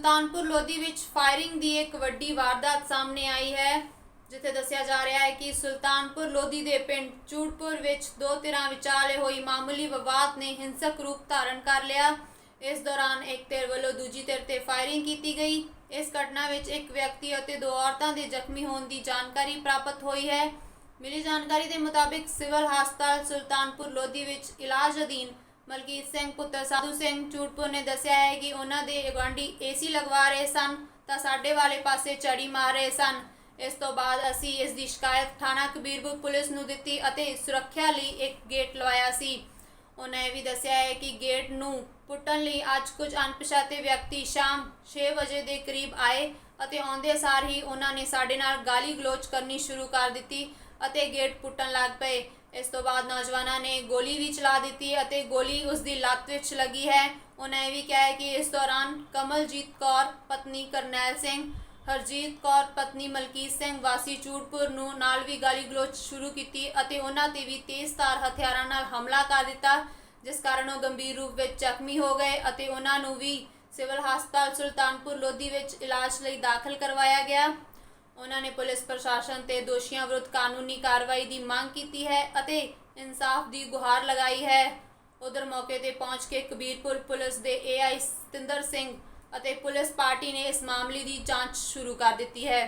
ਸੁਲਤਾਨਪੁਰ ਲੋਧੀ ਵਿੱਚ ਫਾਇਰਿੰਗ ਦੀ ਇੱਕ ਵੱਡੀ ਵਾਰਦਾਤ ਸਾਹਮਣੇ ਆਈ ਹੈ, ਜਿੱਥੇ ਦੱਸਿਆ ਜਾ ਰਿਹਾ ਹੈ ਕਿ ਸੁਲਤਾਨਪੁਰ ਲੋਧੀ ਦੇ ਪਿੰਡ ਚੂੜਪੁਰ ਵਿੱਚ ਦੋ ਧਿਰਾਂ ਵਿਚਾਲੇ ਹੋਈ ਮਾਮੂਲੀ ਵਿਵਾਦ ਨੇ ਹਿੰਸਕ ਰੂਪ ਧਾਰਨ ਕਰ ਲਿਆ। ਇਸ ਦੌਰਾਨ ਇੱਕ ਧਿਰ ਵੱਲੋਂ ਦੂਜੀ ਧਿਰ ਤੇ ਫਾਇਰਿੰਗ ਕੀਤੀ ਗਈ। ਇਸ ਘਟਨਾ ਵਿੱਚ ਇੱਕ ਵਿਅਕਤੀ ਅਤੇ ਦੋ ਔਰਤਾਂ ਦੇ ਜ਼ਖਮੀ ਹੋਣ ਦੀ ਜਾਣਕਾਰੀ ਪ੍ਰਾਪਤ ਹੋਈ ਹੈ। ਮਿਲੀ ਜਾਣਕਾਰੀ ਦੇ ਮੁਤਾਬਿਕ ਸਿਵਲ ਹਸਪਤਾਲ ਸੁਲਤਾਨਪੁਰ ਲੋਧੀ ਵਿੱਚ ਇਲਾਜ ਅਧੀਨ ਮਲਕੀਤ ਸਿੰਘ, ਪੁੱਤਰ ਸਾਧੂ ਸਿੰਘ ਚੂੜਪੁਰ ਨੇ ਦੱਸਿਆ ਹੈ ਕਿ ਉਹਨਾਂ ਦੇ ਗੁਆਂਢੀ ਏਸੀ ਲਗਵਾ ਰਹੇ ਸਨ ਤਾਂ ਸਾਡੇ ਵਾਲੇ ਪਾਸੇ ਚੜੀ ਮਾਰ ਰਹੇ ਸਨ। ਇਸ ਤੋਂ ਬਾਅਦ ਅਸੀਂ ਇਸ ਦੀ ਸ਼ਿਕਾਇਤ ਥਾਣਾ ਕਬੀਰਪੁਰ ਪੁਲਿਸ ਨੂੰ ਦਿੱਤੀ ਅਤੇ ਸੁਰੱਖਿਆ ਲਈ ਇੱਕ ਗੇਟ ਲਵਾਇਆ ਸੀ। ਉਹਨਾਂ ਇਹ ਵੀ ਦੱਸਿਆ ਹੈ ਕਿ ਗੇਟ ਨੂੰ ਪੁੱਟਣ ਲਈ ਅੱਜ ਕੁਝ ਅਣਪਛਾਤੇ ਵਿਅਕਤੀ ਸ਼ਾਮ 6 ਵਜੇ ਦੇ ਕਰੀਬ ਆਏ ਅਤੇ ਆਉਂਦੇ ਸਾਰ ਹੀ ਉਹਨਾਂ ਨੇ ਸਾਡੇ ਨਾਲ ਗਾਲੀ ਗਲੋਚ ਕਰਨੀ ਸ਼ੁਰੂ ਕਰ ਦਿੱਤੀ ਅਤੇ ਗੇਟ ਪੁੱਟਣ ਲੱਗ ਪਏ। ਇਸ ਤੋਂ ਬਾਅਦ ਨੌਜਵਾਨਾਂ ਨੇ ਗੋਲੀ ਵੀ ਚਲਾ ਦਿੱਤੀ ਅਤੇ ਗੋਲੀ ਉਸ ਦੀ ਲੱਤ ਵਿੱਚ ਲੱਗੀ ਹੈ। ਉਹਨਾਂ ਇਹ ਵੀ ਕਿਹਾ ਹੈ ਕਿ ਇਸ ਦੌਰਾਨ ਕਮਲਜੀਤ ਕੌਰ, ਪਤਨੀ ਕਰਨੈਲ ਸਿੰਘ, ਹਰਜੀਤ ਕੌਰ, ਪਤਨੀ ਮਲਕੀਤ ਸਿੰਘ, ਵਾਸੀ ਚੂੜਪੁਰ ਨੂੰ ਨਾਲ ਵੀ ਗਾਲੀ ਗਲੋਚ ਸ਼ੁਰੂ ਕੀਤੀ ਅਤੇ ਉਹਨਾਂ ਤੇ ਵੀ ਤੇਜ਼ਧਾਰ ਹਥਿਆਰਾਂ ਨਾਲ ਹਮਲਾ ਕਰ ਦਿੱਤਾ, ਜਿਸ ਕਾਰਨ ਉਹ ਗੰਭੀਰ ਰੂਪ ਵਿੱਚ ਜ਼ਖਮੀ ਹੋ ਗਏ ਅਤੇ ਉਹਨਾਂ ਨੂੰ ਵੀ ਸਿਵਲ ਹਸਪਤਾਲ ਸੁਲਤਾਨਪੁਰ ਲੋਧੀ ਵਿੱਚ ਇਲਾਜ ਲਈ ਦਾਖਲ ਕਰਵਾਇਆ ਗਿਆ। ਉਹਨਾਂ ਨੇ ਪੁਲਿਸ ਪ੍ਰਸ਼ਾਸਨ ਤੇ ਦੋਸ਼ੀਆਂ ਵਿਰੁੱਧ ਕਾਨੂੰਨੀ ਕਾਰਵਾਈ ਦੀ ਮੰਗ ਕੀਤੀ ਹੈ ਅਤੇ ਇਨਸਾਫ ਦੀ ਗੁਹਾਰ ਲਗਾਈ ਹੈ। ਉਧਰ ਮੌਕੇ ਤੇ ਪਹੁੰਚ ਕੇ ਕਬੀਰਪੁਰ ਪੁਲਿਸ ਦੇ ਏਆਈ ਸਤਿੰਦਰ ਸਿੰਘ ਅਤੇ ਪੁਲਿਸ ਪਾਰਟੀ ਨੇ ਇਸ ਮਾਮਲੇ ਦੀ ਜਾਂਚ ਸ਼ੁਰੂ ਕਰ ਦਿੱਤੀ ਹੈ।